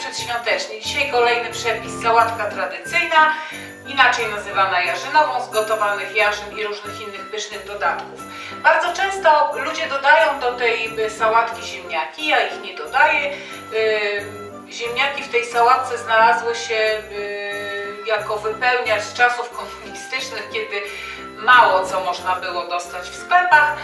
przedświątecznie. Dzisiaj kolejny przepis, sałatka tradycyjna, inaczej nazywana jarzynową, z gotowanych jarzyn i różnych innych pysznych dodatków. Bardzo często ludzie dodają do tej sałatki ziemniaki, ja ich nie dodaję. Ziemniaki w tej sałatce znalazły się jako wypełniacz czasów komunistycznych, kiedy mało co można było dostać w sklepach.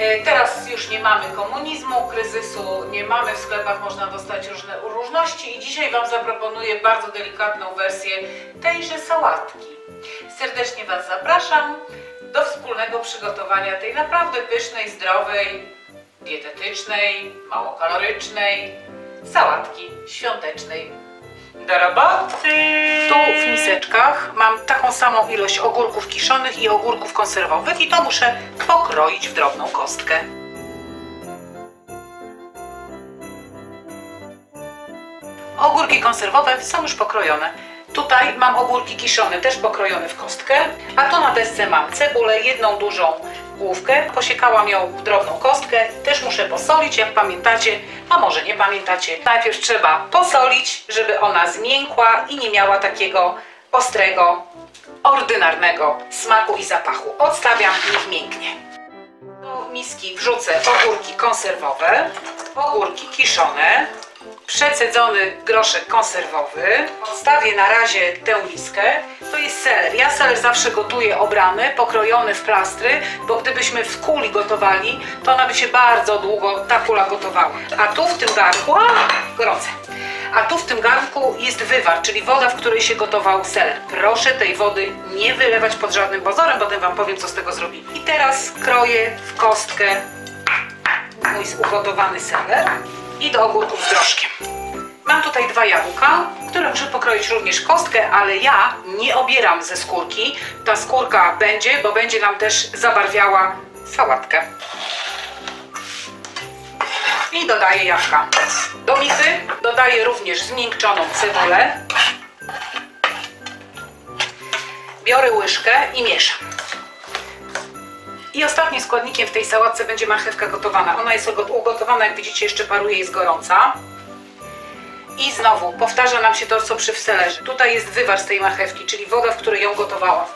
E, teraz już nie mamy komunizmu, kryzysu, nie mamy w sklepach, można dostać różne różności i dzisiaj Wam zaproponuję bardzo delikatną wersję tejże sałatki. Serdecznie Was zapraszam do wspólnego przygotowania tej naprawdę pysznej, zdrowej, dietetycznej, mało kalorycznej sałatki świątecznej do roboty. Tu w miseczkach mam samą ilość ogórków kiszonych i ogórków konserwowych i to muszę pokroić w drobną kostkę. Ogórki konserwowe są już pokrojone. Tutaj mam ogórki kiszone, też pokrojone w kostkę, a tu na desce mam cebulę, jedną dużą główkę, posiekałam ją w drobną kostkę, też muszę posolić, jak pamiętacie, a może nie pamiętacie. Najpierw trzeba posolić, żeby ona zmiękła i nie miała takiego ostrego, ordynarnego smaku i zapachu. Odstawiam, niech mięknie. Do miski wrzucę ogórki konserwowe, ogórki kiszone, przecedzony groszek konserwowy. Odstawię na razie tę miskę. To jest seler. Ja seler zawsze gotuję obrany, pokrojony w plastry, bo gdybyśmy w kuli gotowali, to ona by się bardzo długo ta kula gotowała. A tu w tym garnku, a, tu w tym garnku jest wywar, czyli woda, w której się gotował seler. Proszę tej wody nie wylewać pod żadnym pozorem, potem Wam powiem, co z tego zrobimy. I teraz kroję w kostkę mój ugotowany seler i do ogórków z groszkiem. Mam tutaj dwa jabłka, które muszę pokroić również kostkę, ale ja nie obieram ze skórki. Ta skórka będzie, bo będzie nam też zabarwiała sałatkę. I dodaję jabłka. Do misy dodaję również zmiękczoną cebulę. Biorę łyżkę i mieszam. I ostatnim składnikiem w tej sałatce będzie marchewka gotowana. Ona jest ugotowana, jak widzicie, jeszcze paruje, jest gorąca. I znowu powtarza nam się to, co przy wselerze. Tutaj jest wywar z tej marchewki, czyli woda, w której ją gotowałam.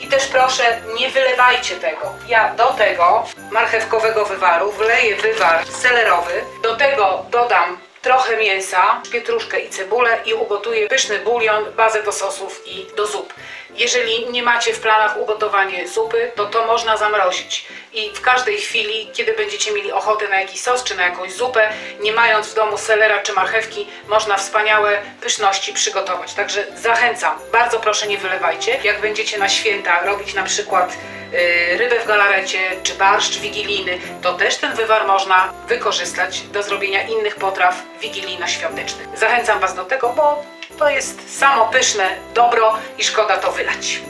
I też proszę, nie wylewajcie tego. Ja do tego marchewkowego wywaru wleję wywar selerowy. Do tego dodam trochę mięsa, pietruszkę i cebulę i ugotuję pyszny bulion, bazę do sosów i do zup. Jeżeli nie macie w planach ugotowanie zupy, to to można zamrozić. I w każdej chwili, kiedy będziecie mieli ochotę na jakiś sos czy na jakąś zupę, nie mając w domu selera czy marchewki, można wspaniałe pyszności przygotować. Także zachęcam, bardzo proszę nie wylewajcie. Jak będziecie na święta robić na przykład yy, rybę w galarecie czy barszcz wigilijny, to też ten wywar można wykorzystać do zrobienia innych potraw wigilijno-świątecznych. Zachęcam Was do tego, bo to jest samo pyszne dobro i szkoda to wylać.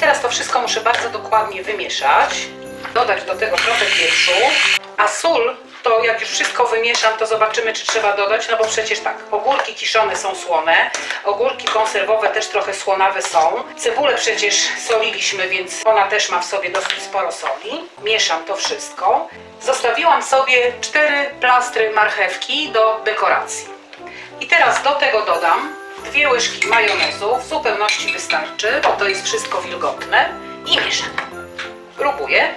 Teraz to wszystko muszę bardzo dokładnie wymieszać. Dodać do tego trochę pieprzu. A sól to jak już wszystko wymieszam, to zobaczymy, czy trzeba dodać, no bo przecież tak, ogórki kiszone są słone, ogórki konserwowe też trochę słonawe są, cebulę przecież soliliśmy, więc ona też ma w sobie dosyć sporo soli. Mieszam to wszystko. Zostawiłam sobie cztery plastry marchewki do dekoracji. I teraz do tego dodam dwie łyżki majonezu, w zupełności wystarczy, bo to jest wszystko wilgotne i mieszam. Próbuję.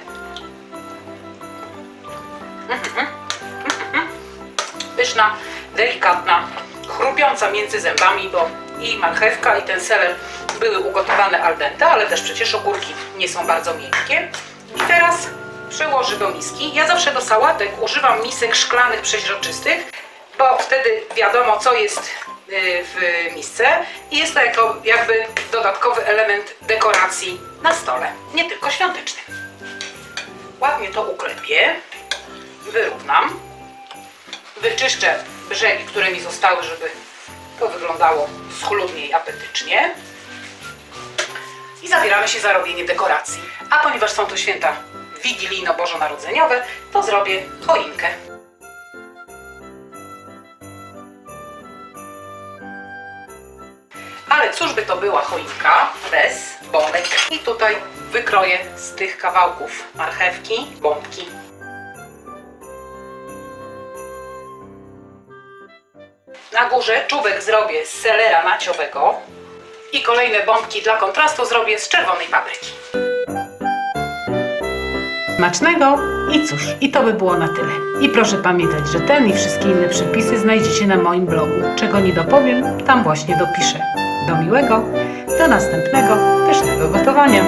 Pyszna, delikatna, chrupiąca między zębami, bo i marchewka i ten seler były ugotowane al dente, ale też przecież ogórki nie są bardzo miękkie. I teraz przełożę do miski. Ja zawsze do sałatek używam misek szklanych przeźroczystych, bo wtedy wiadomo co jest y, w misce i jest to jako jakby dodatkowy element dekoracji na stole, nie tylko świątecznym. Ładnie to uklepię, wyrównam, wyczyszczę brzegi, które mi zostały, żeby to wyglądało schludnie i apetycznie i zabieramy się za robienie dekoracji. A ponieważ są to święta wigilijno-bożonarodzeniowe, to zrobię choinkę. Ale cóż by to była choinka bez bombek. I tutaj wykroję z tych kawałków marchewki bombki. Na górze czubek zrobię z selera naciowego i kolejne bombki dla kontrastu zrobię z czerwonej papryki. Smacznego i cóż, i to by było na tyle. I proszę pamiętać, że ten i wszystkie inne przepisy znajdziecie na moim blogu. Czego nie dopowiem, tam właśnie dopiszę. Do miłego, do następnego pysznego gotowania.